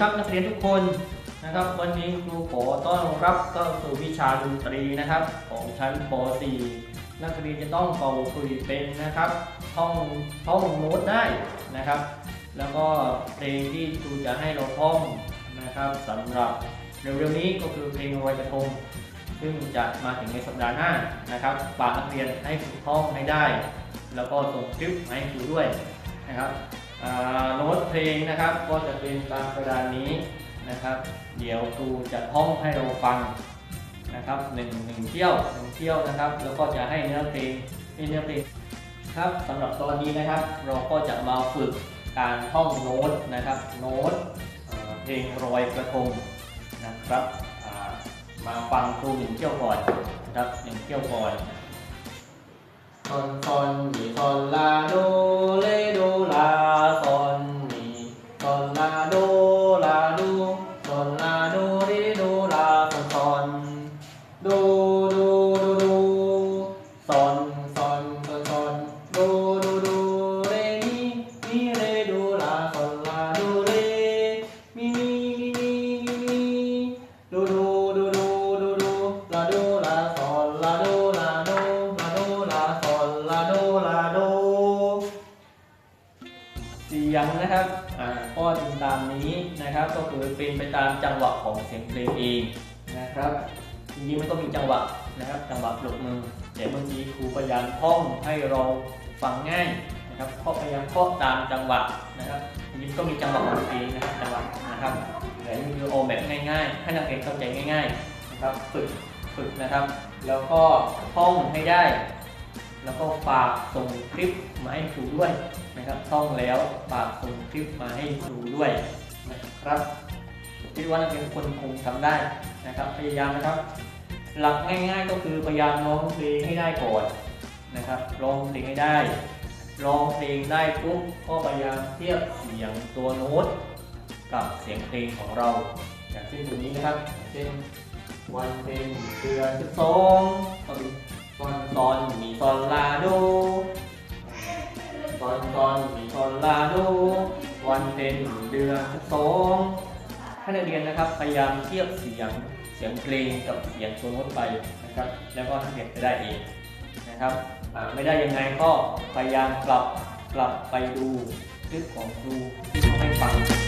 ครับนักเรียนทุกคนนะครับ วันนี้ครูขอต้อนรับเข้าสู่วิชาดนตรีนะครับ ของชั้นป .4 นักเรียนจะต้องเป่าขลุ่ยเป็นนะครับท่องท่องโน้ตได้นะครับ แล้วก็เพลงที่ครูจะให้เราท่องนะครับสำหรับเร็วๆนี้ก็คือเพลงลอยกระทงซึ่งจะมาถึงในสัปดาห์หน้านะครับฝากนักเรียนให้ฝึกท่องให้ได้ แล้วก็ส่งคลิปมาให้ครูด้วยนะครับ โน้ตเพลงนะครับก็จะเป็นตามกระดานนี้นะครับ เดี๋ยวครูจะท่องให้เราฟังนะครับหนึ่งหนึ่งเที่ยวหนึ่งเที่ยวนะครับ แล้วก็จะให้เนื้อเพลงให้เนื้อเพลงครับสำหรับตอนนี้นะครับ เราก็จะมาฝึกการท่องโน้ตนะครับโน้ตเพลงรอยกระทงนะครับมาฟังครูหนึ่งเที่ยวก่อนนะครับหนึ่งเที่ยวก่อนซอนซอนมีซอนลาโด ยงนะครับก็ดึงตามนี้นะครับ ก็คือเป็นไปตามจังหวะของเสียงเพลงเองนะครับจริงๆมันก็มีจังหวะนะครับจังหวะปลุกมือแต่บางทีครูพยายามท่องให้เราฟังง่ายนะครับก็พยายามเคาะตามจังหวะนะครับจริงๆก็มีจังหวะของตัวเองนะครับจังหวะนะครับแต่นี่คือเอแบบง่ายๆ ให้นักเรียนเข้าใจง่าย ๆ นะครับฝึกฝึกนะครับ แล้วก็ท่องให้ได้ แล้วก็ฝากส่งคลิปมาให้ครูด้วยนะครับท่องแล้วฝากส่งคลิปมาให้ครูด้วยนะครับคิดว่านักเรียนคนคงทำได้นะครับ พยายามนะครับ หลักง่าย ๆ ก็คือพยายามร้องเพลงให้ได้ก่อนนะครับร้องเพลงให้ได้ร้องเพลงได้ปุ๊บก็พยายามเทียบเสียงตัวโน้ตกับเสียงเพลงของเรา อย่างเช่นตัวนี้นะครับ เช่นวันเพ็ญเดือนสิบสองาโดวันเป็นเดือนสองให้นักเรียนนะครับพยายามเทียบเสียงเสียงเพลงกับเสียงตัวโน้ตไปนะครับ แล้วก็นักเรียนจะได้เองนะครับไม่ได้ยังไงก็พยายามกลับกลับไปดูคลิปของครูที่เขาให้ฟัง